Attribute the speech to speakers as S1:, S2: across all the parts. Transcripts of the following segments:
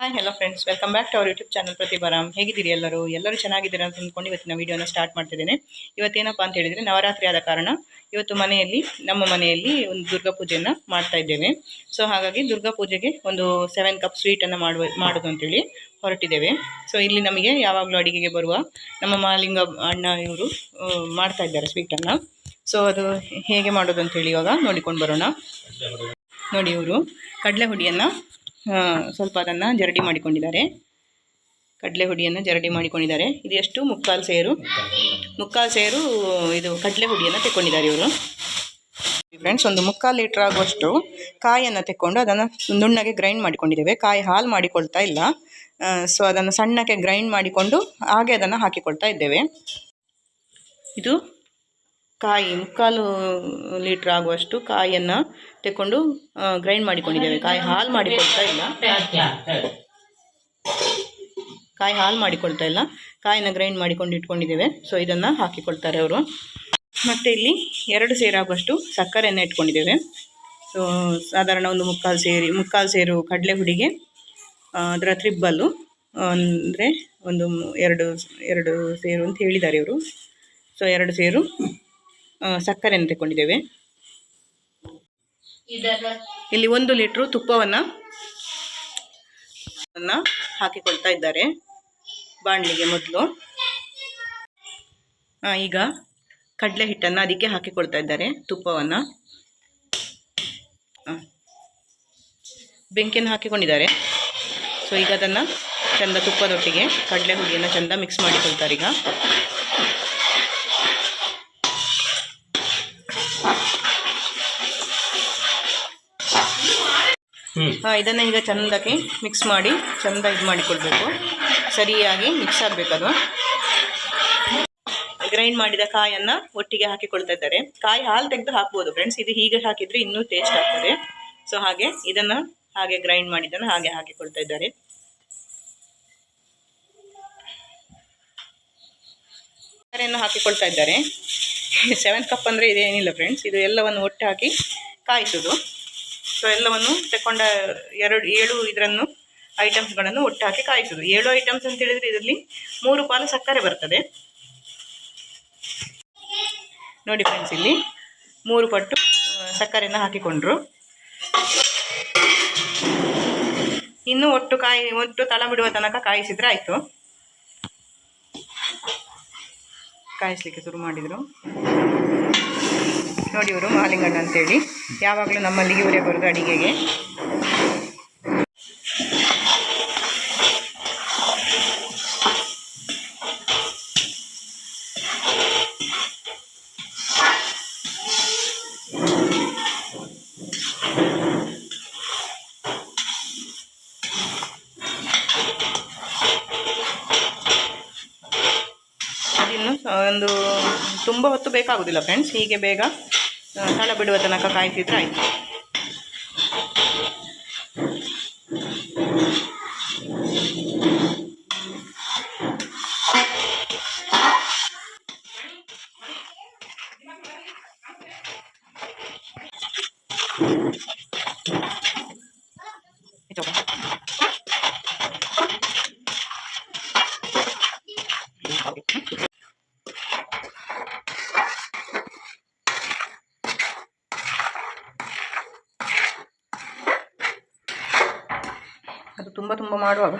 S1: Hi hello friends welcome back to our YouTube channel Pratibha Ram ಹೇಗಿದ್ದೀರಿ ಎಲ್ಲರೂ? ಎಲ್ಲರೂ ಚೆನ್ನಾಗಿದ್ದೀರಾ ಅಂತ ಅಂದ್ಕೊಂಡು ಇವತ್ತಿನ ವೀಡಿಯೋನ ಸ್ಟಾರ್ಟ್ ಮಾಡ್ತಿದ್ದೇನೆ. ಇವತ್ತೇನಪ್ಪ ಅಂತ ಹೇಳಿದರೆ ನವರಾತ್ರಿ ಆದ ಕಾರಣ ಇವತ್ತು ಮನೆಯಲ್ಲಿ, ನಮ್ಮ ಮನೆಯಲ್ಲಿ ಒಂದು ದುರ್ಗಾ ಪೂಜೆಯನ್ನು ಮಾಡ್ತಾ ಇದ್ದೇವೆ. ಸೊ ಹಾಗಾಗಿ ದುರ್ಗಾ ಪೂಜೆಗೆ ಒಂದು ಸೆವೆನ್ ಕಪ್ ಸ್ವೀಟನ್ನು ಮಾಡುವ, ಮಾಡೋದು ಅಂತೇಳಿ ಹೊರಟಿದ್ದೇವೆ. ಸೊ ಇಲ್ಲಿ ನಮಗೆ ಯಾವಾಗಲೂ ಅಡಿಗೆಗೆ ಬರುವ ನಮ್ಮ ಮಾಲಿಂಗ ಅಣ್ಣ ಇವರು ಮಾಡ್ತಾ ಇದ್ದಾರೆ ಸ್ವೀಟನ್ನು ಸೊ ಅದು ಹೇಗೆ ಮಾಡೋದು ಅಂತೇಳಿ ಇವಾಗ ನೋಡಿಕೊಂಡು ಬರೋಣ. ನೋಡಿ ಇವರು ಕಡಲೆ ಹುಡಿಯನ್ನು ಸ್ವಲ್ಪ ಅದನ್ನು ಜರಡಿ ಮಾಡಿಕೊಂಡಿದ್ದಾರೆ. ಕಡಲೆ ಹುಡಿಯನ್ನು ಜರಡಿ ಮಾಡಿಕೊಂಡಿದ್ದಾರೆ. ಇದು ಎಷ್ಟು? ಮುಕ್ಕಾಲು ಸೇರು. ಮುಕ್ಕಾಲು ಸೇರು, ಇದು ಕಡಲೆ ಹುಡಿಯನ್ನು ತೆಕ್ಕೊಂಡಿದ್ದಾರೆ ಇವರು. ಫ್ರೆಂಡ್ಸ್ ಒಂದು ಮುಕ್ಕಾಲು ಲೀಟ್ರ್ ಆಗುವಷ್ಟು ಕಾಯನ್ನು ತೆಕ್ಕೊಂಡು ಅದನ್ನು ನುಣ್ಣಗೆ ಗ್ರೈಂಡ್ ಮಾಡಿಕೊಂಡಿದ್ದೇವೆ. ಕಾಯಿ ಹಾಲು ಮಾಡಿಕೊಳ್ತಾ ಇಲ್ಲ. ಸೊ ಅದನ್ನು ಸಣ್ಣಕ್ಕೆ ಗ್ರೈಂಡ್ ಮಾಡಿಕೊಂಡು ಹಾಗೆ ಅದನ್ನು ಹಾಕಿಕೊಳ್ತಾ ಇದ್ದೇವೆ. ಇದು ಕಾಯಿ ಮುಕ್ಕಾಲು ಲೀಟ್ರ್ ಆಗುವಷ್ಟು ಕಾಯಿಯನ್ನು ತಕೊಂಡು ಗ್ರೈಂಡ್ ಮಾಡಿಕೊಂಡಿದ್ದೇವೆ. ಕಾಯಿ ಹಾಲು ಮಾಡಿಕೊಳ್ತಾ ಇಲ್ಲ. ಕಾಯಿ ಹಾಲು ಮಾಡಿಕೊಳ್ತಾ ಇಲ್ಲ. ಕಾಯಿನ ಗ್ರೈಂಡ್ ಮಾಡಿಕೊಂಡು ಇಟ್ಕೊಂಡಿದ್ದೇವೆ. ಸೊ ಇದನ್ನು ಹಾಕಿಕೊಳ್ತಾರೆ ಅವರು. ಮತ್ತು ಇಲ್ಲಿ ಎರಡು ಸೇರಾಗುವಷ್ಟು ಸಕ್ಕರೆಯನ್ನು ಇಟ್ಕೊಂಡಿದ್ದೇವೆ. ಸೊ ಸಾಧಾರಣ ಒಂದು ಮುಕ್ಕಾಲು ಸೇರಿ, ಮುಕ್ಕಾಲು ಸೇರು ಕಡಲೆ ಹುಡಿಗೆ ಅದರ ತ್ರಿಬ್ಬಲ್ಲು ಅಂದರೆ ಒಂದು ಎರಡು ಎರಡು ಸೇರು ಅಂತ ಹೇಳಿದ್ದಾರೆ ಇವರು. ಸೊ ಎರಡು ಸೇರು ಸಕ್ಕರೆಯನ್ನು ತಗೊಂಡಿದ್ದೇವೆ ಇಲ್ಲಿ ಒಂದು ಲೀಟ್ರು ತುಪ್ಪವನ್ನು ಹಾಕಿಕೊಳ್ತಾ ಇದ್ದಾರೆ. ಬಾಣಲಿಗೆ ಮೊದಲು. ಈಗ ಕಡಲೆ ಹಿಟ್ಟನ್ನು ಅದಕ್ಕೆ ಹಾಕಿಕೊಳ್ತಾ ಇದ್ದಾರೆ ತುಪ್ಪವನ್ನು. ಬೆಂಕಿಯನ್ನು ಹಾಕಿಕೊಂಡಿದ್ದಾರೆ. ಸೊ, ಈಗ ಅದನ್ನು ಚೆಂದ ತುಪ್ಪದೊಟ್ಟಿಗೆ ಕಡಲೆ ಹುಡಿಯನ್ನು ಚೆಂದ ಮಿಕ್ಸ್ ಮಾಡಿಕೊಳ್ತಾರೆ ಈಗ. ಇದನ್ನು ಈಗ ಚಂದಕ್ಕೆ ಮಿಕ್ಸ್ ಮಾಡಿ, ಚೆಂದ ಇದು ಮಾಡಿಕೊಳ್ಬೇಕು ಸರಿಯಾಗಿ ಮಿಕ್ಸ್ ಆಗಬೇಕದು. ಗ್ರೈಂಡ್ ಮಾಡಿದ ಕಾಯನ್ನು ಒಟ್ಟಿಗೆ ಹಾಕಿಕೊಳ್ತಾ ಇದ್ದಾರೆ. ಕಾಯಿ ಹಾಲು ತೆಗೆದು ಹಾಕ್ಬೋದು ಫ್ರೆಂಡ್ಸ್ ಇದು ಹೀಗೆ ಹಾಕಿದರೆ ಇನ್ನೂ ಟೇಸ್ಟ್ ಆಗ್ತದೆ. ಸೊ ಹಾಗೆ ಇದನ್ನು ಹಾಗೆ ಗ್ರೈಂಡ್ ಮಾಡಿದ್ದನ್ನು ಹಾಗೆ ಹಾಕಿಕೊಳ್ತಾ ಇದ್ದಾರೆ. ಸಕ್ಕರೆಯನ್ನು ಹಾಕಿಕೊಳ್ತಾ ಇದ್ದಾರೆ. ಸೆವೆಂತ್ ಕಪ್ ಅಂದರೆ ಇದೇನಿಲ್ಲ ಫ್ರೆಂಡ್ಸ್ ಇದು ಎಲ್ಲವನ್ನು ಒಟ್ಟು ಹಾಕಿ ಕಾಯಿಸೋದು. ಸೊ ಎಲ್ಲವನ್ನು ತಗೊಂಡ ಎರಡು, ಏಳು ಇದರನ್ನು ಐಟಮ್ಸ್ಗಳನ್ನು ಒಟ್ಟು ಹಾಕಿ ಕಾಯಿಸೋದು. ಏಳು ಐಟಮ್ಸ್ ಅಂತ ಹೇಳಿದ್ರೆ ಇದರಲ್ಲಿ ಮೂರು ಪಾಲು ಸಕ್ಕರೆ ಬರ್ತದೆ. ನೋಡಿ ಫ್ರೆಂಡ್ಸ್ ಇಲ್ಲಿ ಮೂರು ಪಟ್ಟು ಸಕ್ಕರೆಯನ್ನು ಹಾಕಿಕೊಂಡ್ರು. ಇನ್ನು ಒಟ್ಟು ಕಾಯಿ, ಒಟ್ಟು ತಳ ಬಿಡುವ ತನಕ ಕಾಯಿಸಿದ್ರೆ ಆಯಿತು. ಕಾಯಿಸ್ಲಿಕ್ಕೆ ಶುರು ಮಾಡಿದರು. ನೋಡಿ ಇವರು ಮಾಲಿಂಗಣ್ಣ ಅಂತೇಳಿ. ಯಾವಾಗಲೂ ನಮ್ಮಲ್ಲಿಗೆ ಇವರೇ ಬರೋದು ಅಡಿಗೆಗೆ. ಒಂದು ತುಂಬ ಹೊತ್ತು ಬೇಕಾಗೋದಿಲ್ಲ ಫ್ರೆಂಡ್ಸ್ ಹೀಗೆ ಬೇಗ? ತಳ ಬಿಡುವ ತನಕ ಕಾಯಿಸಿದ್ರೆ ಆಯಿತು. ಅದು ತುಂಬ ಮಾಡುವಾಗ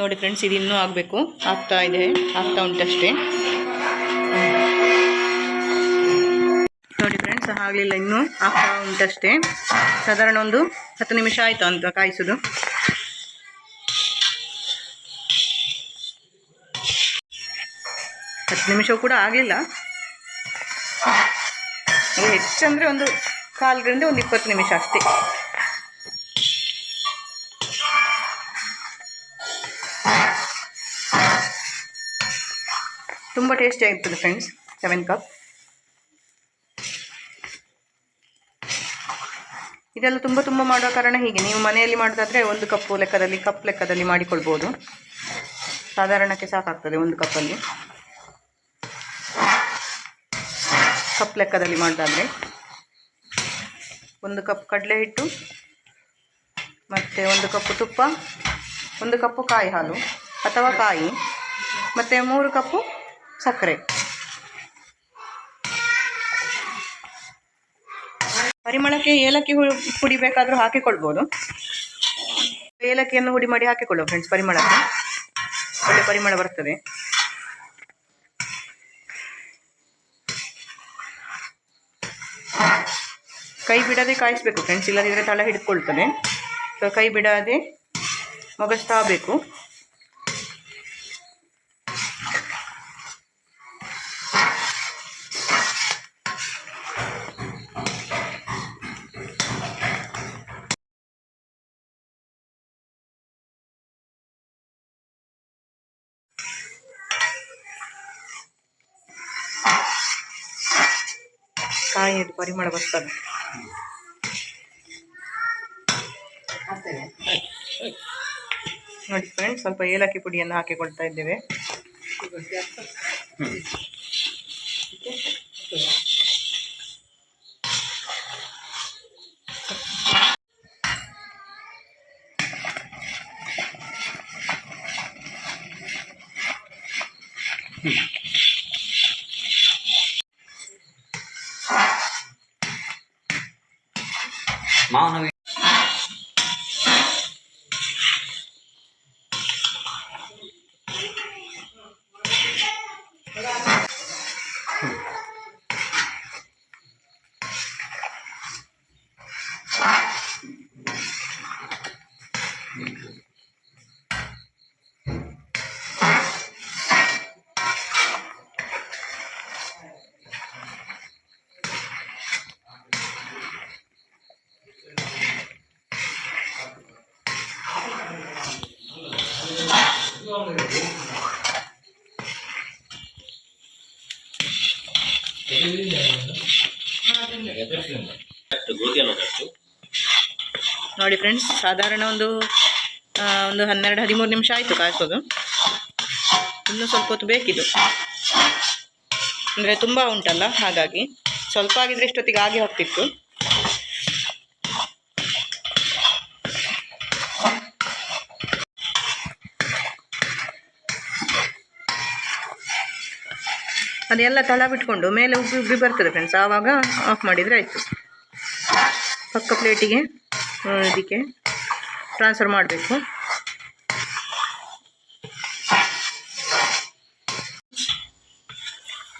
S1: ನೋಡಿ ಫ್ರೆಂಡ್ಸ್, ಇದು ಇನ್ನೂ ಆಗಬೇಕು. ಆಗ್ತಾ ಇದೆ. ಆಗ್ತಾ ಉಂಟಷ್ಟೇ ನೋಡಿ ಫ್ರೆಂಡ್ಸ್, ಆಗಲಿಲ್ಲ ಇನ್ನೂ. ಆಗ್ತಾ ಉಂಟಷ್ಟೇ ಸಾಧಾರಣ ಒಂದು ಹತ್ತು ನಿಮಿಷ ಆಯಿತು ಅಂತ ಕಾಯಿಸೋದು. ಹತ್ತು ನಿಮಿಷ ಕೂಡ ಆಗಲಿಲ್ಲ. ಹೆಚ್ಚಂದರೆ ಒಂದು ಕಾಲರಿಂದ ಒಂದು ಇಪ್ಪತ್ತು ನಿಮಿಷ ಅಷ್ಟೇ. ತುಂಬ ಟೇಸ್ಟಿ ಆಗಿರ್ತದೆ ಫ್ರೆಂಡ್ಸ್ ಸೆವೆನ್ ಕಪ್ ಇದೆಲ್ಲ ತುಂಬ ತುಂಬ ಮಾಡುವ ಕಾರಣ ಹೀಗೆ. ನೀವು ಮನೆಯಲ್ಲಿ ಮಾಡೋದಾದರೆ ಒಂದು ಕಪ್ಪು ಲೆಕ್ಕದಲ್ಲಿ ಕಪ್ ಲೆಕ್ಕದಲ್ಲಿ ಮಾಡಿಕೊಳ್ಬೋದು. ಸಾಧಾರಣಕ್ಕೆ ಸಾಕಾಗ್ತದೆ ಒಂದು ಕಪ್ಪಲ್ಲಿ ಕಪ್ ಲೆಕ್ಕದಲ್ಲಿ ಮಾಡೋದಾದರೆ. ಒಂದು ಕಪ್ ಕಡಲೆ ಹಿಟ್ಟು, ಮತ್ತು ಒಂದು ಕಪ್ಪು ತುಪ್ಪ, ಒಂದು ಕಪ್ಪು ಕಾಯಿ ಹಾಲು, ಅಥವಾ ಕಾಯಿ, ಮತ್ತು ಮೂರು ಕಪ್ಪು ಸಕ್ಕರೆ. ಪರಿಮಳಕ್ಕೆ ಏಲಕ್ಕಿ ಪುಡಿ ಬೇಕಾದರೂ ಹಾಕಿಕೊಳ್ಬೋದು. ಏಲಕ್ಕಿಯನ್ನು ಹುಡಿ ಮಾಡಿ ಹಾಕಿಕೊಳ್ಳುವ ಫ್ರೆಂಡ್ಸ್ ಪರಿಮಳಕ್ಕೆ ಒಳ್ಳೆ ಪರಿಮಳ ಬರ್ತದೆ. ಕೈ ಬಿಡದೆ ಕಾಯಿಸ್ಬೇಕು ಫ್ರೆಂಡ್ಸ್ ಇಲ್ಲದಿದ್ದರೆ ತಳ ಹಿಡ್ಕೊಳ್ತದೆ. ಸೊ ಕೈ ಬಿಡದೆ ಮೊಗಸ್ತಾ ಬೇಕು. ಕಾಯಿದು ಪರಿಮಳ ಬರ್ತದೆ ನೋಡಿ ಫ್ರೆಂಡ್ಸ್ ಸ್ವಲ್ಪ ಏಲಕ್ಕಿ ಪುಡಿಯನ್ನು ಹಾಕಿಕೊಳ್ತಾ ಇದ್ದೇವೆ.
S2: ಮಾವನ
S1: ನೋಡಿ ಫ್ರೆಂಡ್ಸ್ ಸಾಧಾರಣ ಒಂದು ಒಂದು ಹನ್ನೆರಡು, ಹದಿಮೂರು ನಿಮಿಷ ಆಯಿತು ಕಾಯಿಸೋದು. ಇನ್ನೂ ಸ್ವಲ್ಪ ಹೊತ್ತು ಬೇಕಿದು. ಅಂದರೆ ತುಂಬ ಉಂಟಲ್ಲ, ಹಾಗಾಗಿ. ಸ್ವಲ್ಪ ಆಗಿದ್ರೆ ಇಷ್ಟೊತ್ತಿಗೆ ಆಗಿ ಹೋಗ್ತಿತ್ತು. ಅದೆಲ್ಲ ತಳ ಬಿಟ್ಕೊಂಡು ಮೇಲೆ ಉಬ್ಬಿ ಉಬ್ಬಿ ಬರ್ತದೆ ಫ್ರೆಂಡ್ಸ್ ಆವಾಗ ಆಫ್ ಮಾಡಿದರೆ ಆಯಿತು. ಪಕ್ಕ ಪ್ಲೇಟಿಗೆ ಇದಕ್ಕೆ ಟ್ರಾನ್ಸ್ಫರ್ ಮಾಡಬೇಕು.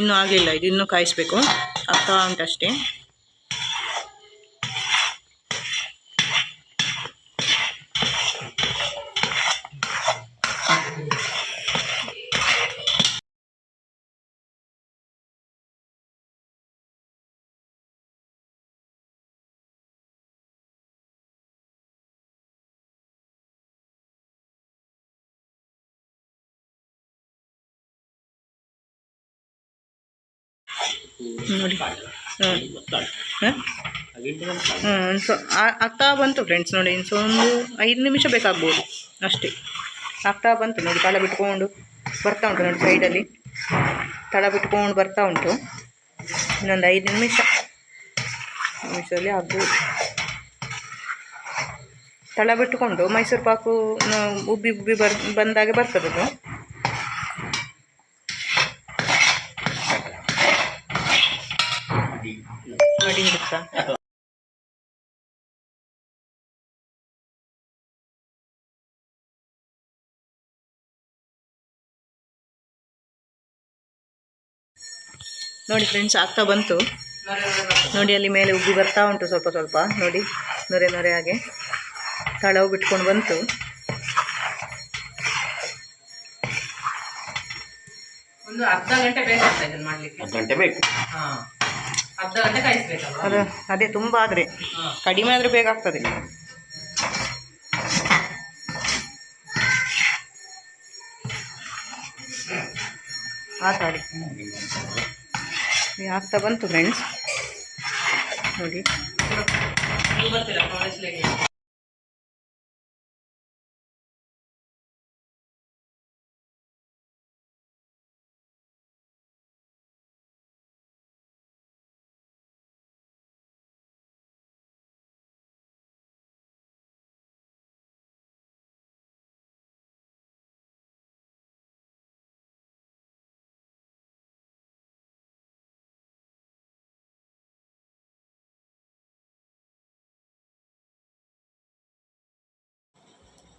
S1: ಇನ್ನೂ ಆಗಲಿಲ್ಲ, ಇದು ಇನ್ನೂ ಕಾಯಿಸ್ಬೇಕು. ಆಗ್ತಾ ಉಂಟಷ್ಟೇ ನೋಡಿ. ಸೊ ಆಗ್ತಾ ಬಂತು ಫ್ರೆಂಡ್ಸ್ ನೋಡಿ ಇನ್ನು ಒಂದು ಐದು ನಿಮಿಷ ಬೇಕಾಗ್ಬೋದು ಅಷ್ಟೇ. ಆಗ್ತಾ ಬಂತು ನೋಡಿ, ತಳ ಬಿಟ್ಕೊಂಡು ಬರ್ತಾ ಉಂಟು ನೋಡಿ ಸೈಡಲ್ಲಿ ತಳ ಬಿಟ್ಕೊಂಡು ಬರ್ತಾ ಉಂಟು. ಇನ್ನೊಂದು ಐದು ನಿಮಿಷ. ನಿಮಿಷದಲ್ಲಿ ಆಗ್ಬೋದು. ತಳ ಬಿಟ್ಟುಕೊಂಡು ಮೈಸೂರು ಪಾಕು ಉಬ್ಬಿ ಉಬ್ಬಿ ಬರ್, ಬಂದಾಗೆ ಬರ್ತದದು ನೋಡಿ ನೋಡಿ ಫ್ರೆಂಡ್ಸ್ ಆಗ್ತಾ ಬಂತು. ನೋಡಿ ಅಲ್ಲಿ ಮೇಲೆ ಉಬ್ಬಿ ಬರ್ತಾ ಉಂಟು ಸ್ವಲ್ಪ ಸ್ವಲ್ಪ. ನೋಡಿ ನೊರೆ ನೊರೆ ಹಾಗೆ ತಳವು ಬಿಟ್ಕೊಂಡು ಬಂತು.
S3: ಒಂದು ಅರ್ಧ ಗಂಟೆ ಬೇಕಾಗ್ತದೆ ಇದನ್ನ ಮಾಡ್ಲಿಕ್ಕೆ.
S2: ಹತ್ತು ಗಂಟೆ ಬೇಕು.
S3: ಹಾ. ಅರ್ಧ ಗಂಟೆ ಕಾಯಿಸ್ಬೇಕಲ್ವಾ?
S1: ಅದು ಅದೇ ತುಂಬ ಆದರೆ. ಕಡಿಮೆ ಆದರೆ ಬೇಗ ಆಗ್ತದೆ. ಆತಾಡಿ ತಾಳಿ. ಆಗ್ತಾ ಬಂತು ಫ್ರೆಂಡ್ಸ್ ನೋಡಿ.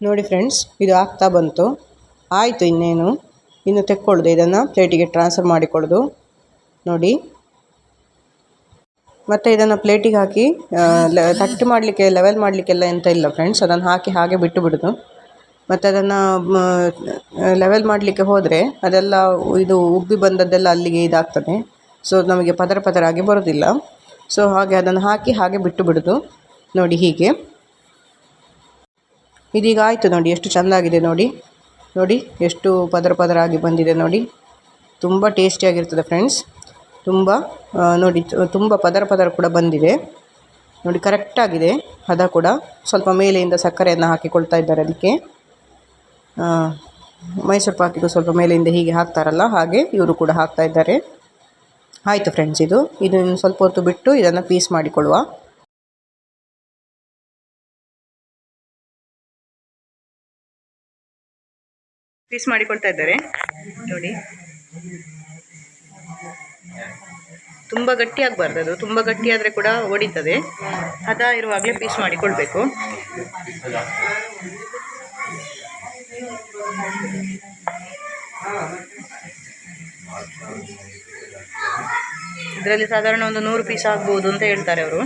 S4: ನೋಡಿ ಫ್ರೆಂಡ್ಸ್, ಇದು ಆಗ್ತಾ ಬಂತು. ಆಯಿತು ಇನ್ನೇನು. ಇನ್ನು ತೆಕ್ಕೊಳ್ಳೋದು, ಇದನ್ನು ಪ್ಲೇಟಿಗೆ ಟ್ರಾನ್ಸ್ಫರ್ ಮಾಡಿಕೊಳ್ಳೋದು. ನೋಡಿ. ಮತ್ತು ಇದನ್ನು ಪ್ಲೇಟಿಗೆ ಹಾಕಿ ತಟ್ಟು ಮಾಡಲಿಕ್ಕೆ ಲೆವೆಲ್ ಮಾಡಲಿಕ್ಕೆಲ್ಲ ಎಂತ ಇಲ್ಲ ಫ್ರೆಂಡ್ಸ್, ಅದನ್ನು ಹಾಕಿ ಹಾಗೆ ಬಿಟ್ಟು ಬಿಡೋದು ಮತ್ತು ಅದನ್ನು ಲೆವೆಲ್ ಮಾಡಲಿಕ್ಕೆ ಹೋದರೆ ಅದೆಲ್ಲ ಇದು ಉಬ್ಬಿ ಬಂದದ್ದೆಲ್ಲ ಅಲ್ಲಿಗೆ ಇದಾಗ್ತದೆ. ಸೊ ನಮಗೆ ಪದರ ಪದರ ಆಗಿ ಬರೋದಿಲ್ಲ. ಸೊ ಹಾಗೆ ಅದನ್ನು ಹಾಕಿ ಹಾಗೆ ಬಿಟ್ಟು ಬಿಡೋದು ನೋಡಿ ಹೀಗೆ. ಇದೀಗ ಆಯಿತು ನೋಡಿ, ಎಷ್ಟು ಚೆಂದಾಗಿದೆ ನೋಡಿ. ನೋಡಿ, ಎಷ್ಟು ಪದರ ಪದರ ಆಗಿ ಬಂದಿದೆ ನೋಡಿ. ತುಂಬ ಟೇಸ್ಟಿಯಾಗಿರ್ತದೆ ಫ್ರೆಂಡ್ಸ್ ತುಂಬ ನೋಡಿ ತುಂಬ ಪದರ ಪದರ ಕೂಡ ಬಂದಿದೆ. ನೋಡಿ ಕರೆಕ್ಟಾಗಿದೆ ಹದ ಕೂಡ ಸ್ವಲ್ಪ ಮೇಲೆಯಿಂದ ಸಕ್ಕರೆಯನ್ನು ಹಾಕಿಕೊಳ್ತಾ ಇದ್ದಾರೆ ಅದಕ್ಕೆ. ಮೈಸೂರು ಪಾಕಿಗೂ ಸ್ವಲ್ಪ ಮೇಲೆಯಿಂದ ಹೀಗೆ ಹಾಕ್ತಾರಲ್ಲ, ಹಾಗೆ ಇವರು ಕೂಡ ಹಾಕ್ತಾ ಇದ್ದಾರೆ. ಆಯಿತು ಫ್ರೆಂಡ್ಸ್ ಇದು ಇದನ್ನು ಸ್ವಲ್ಪ ಹೊತ್ತು ಬಿಟ್ಟು ಇದನ್ನು ಪೀಸ್ ಮಾಡಿಕೊಳ್ಳುವ.
S1: ಪೀಸ್ ಮಾಡಿಕೊಳ್ತಾ ಇದ್ದಾರೆ. ನೋಡಿ. ತುಂಬ ಗಟ್ಟಿ ಆಗಬಾರ್ದು ಅದು. ತುಂಬ ಗಟ್ಟಿ ಆದರೆ ಕೂಡ ಒಡಿತದೆ. ಹದ ಇರುವಾಗಲೇ ಪೀಸ್ ಮಾಡಿಕೊಳ್ಬೇಕು. ಇದರಲ್ಲಿ ಸಾಧಾರಣ ಒಂದು ನೂರು ಪೀಸ್ ಆಗ್ಬೋದು ಅಂತ ಹೇಳ್ತಾರೆ ಅವರು.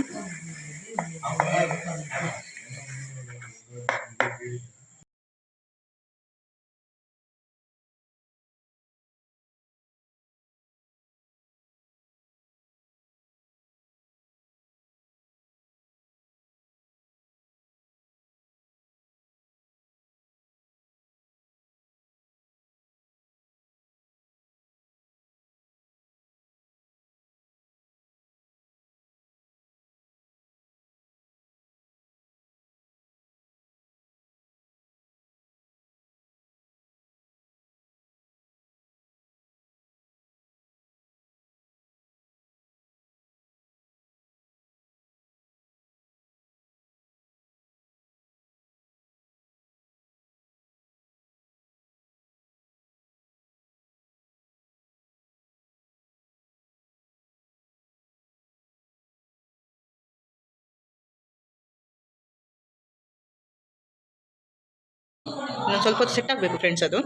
S1: ಇನ್ನೊಂದು ಸ್ವಲ್ಪ ಹೊತ್ತು ಸೆಟ್ ಆಗಬೇಕು ಫ್ರೆಂಡ್ಸ್ ಅದು.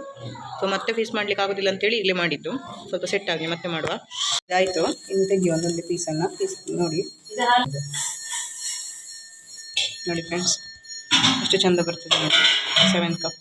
S1: ಸೊ ಮತ್ತೆ ಫೀಸ್ ಮಾಡ್ಲಿಕ್ಕೆ ಆಗೋದಿಲ್ಲ ಅಂತೇಳಿ ಇಲ್ಲೇ ಮಾಡಿದ್ದು. ಸ್ವಲ್ಪ ಸೆಟ್ ಆಗಲಿ ಮತ್ತೆ ಮಾಡುವ.
S4: ಇದಾಯಿತು. ಇನ್ನು ತೆಗಿ ಒಂದೊಂದು ಪೀಸನ್ನು ಪೀಸ್ ನೋಡಿ.
S1: ನೋಡಿ ಫ್ರೆಂಡ್ಸ್ ಎಷ್ಟು ಚಂದ ಬರ್ತದೆ ನೋಡಿ. ಸೆವೆನ್ ಕಪ್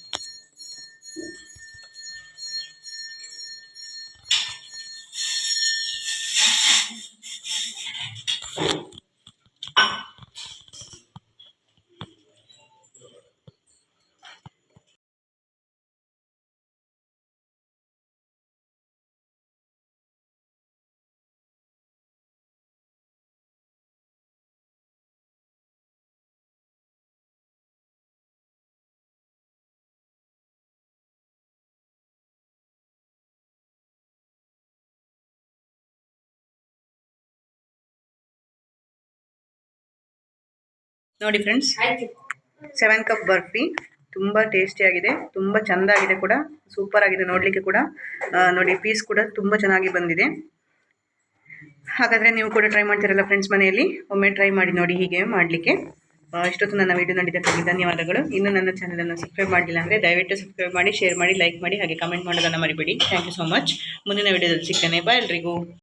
S1: ನೋಡಿ ಫ್ರೆಂಡ್ಸ್ ಸೆವೆನ್ ಕಪ್ ಬರ್ಫಿ ತುಂಬ ಟೇಸ್ಟಿಯಾಗಿದೆ ತುಂಬ ಚೆಂದಾಗಿದೆ ಕೂಡ ಸೂಪರ್ ಆಗಿದೆ ನೋಡಲಿಕ್ಕೆ ಕೂಡ. ನೋಡಿ ಪೀಸ್ ಕೂಡ ತುಂಬ ಚೆನ್ನಾಗಿ ಬಂದಿದೆ. ಹಾಗಾದರೆ ನೀವು ಕೂಡ ಟ್ರೈ ಮಾಡ್ತೀರಲ್ಲ ಫ್ರೆಂಡ್ಸ್ ಮನೆಯಲ್ಲಿ? ಒಮ್ಮೆ ಟ್ರೈ ಮಾಡಿ ನೋಡಿ ಹೀಗೆ ಮಾಡಲಿಕ್ಕೆ. ಇಷ್ಟೊತ್ತು ನನ್ನ ವಿಡಿಯೋ ನೋಡಿದ್ದಕ್ಕಾಗಿ ಧನ್ಯವಾದಗಳು. ಇನ್ನು ನನ್ನ ಚಾನಲನ್ನು ಸಬ್ಸ್ಕ್ರೈಬ್ ಮಾಡಿಲ್ಲ ಅಂದರೆ ದಯವಿಟ್ಟು ಸಬ್ಸ್ಕ್ರೈಬ್ ಮಾಡಿ ಶೇರ್ ಮಾಡಿ ಲೈಕ್ ಮಾಡಿ, ಹಾಗೆ ಕಮೆಂಟ್ ಮಾಡೋದನ್ನು ಮರಿಬೇಡಿ. ಥ್ಯಾಂಕ್ ಯು ಸೊ ಮಚ್ ಮುಂದಿನ ವಿಡಿಯೋದಲ್ಲಿ ಸಿಗ್ತೇನೆ. ಬಾಯ್ ಎಲ್ರಿಗೂ.